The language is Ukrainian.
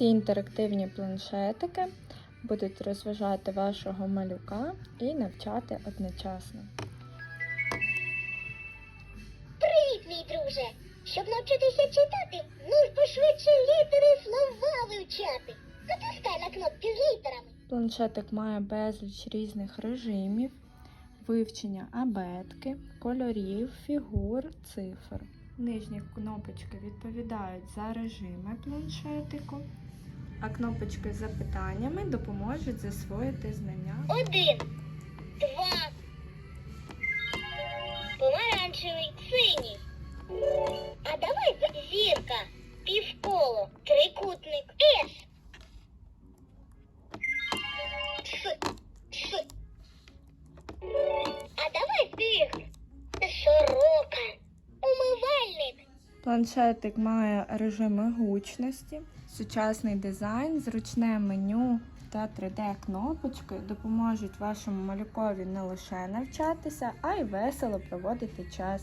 Ці інтерактивні планшетики будуть розважати вашого малюка і навчати одночасно. Привіт, мій друже! Щоб навчитися читати, ну пошвидше літери слова вивчати. Натискай на кнопки з літерами. Планшетик має безліч різних режимів, вивчення абетки, кольорів, фігур, цифр. Нижні кнопочки відповідають за режими планшетику, а кнопочки з запитаннями допоможуть засвоїти знання. Один, два, помаранчевий, синій. А давай зірка, півколо, трикутник, С. С. Планшетик має режими гучності, сучасний дизайн, зручне меню та 3D-кнопочки допоможуть вашому малюкові не лише навчатися, а й весело проводити час.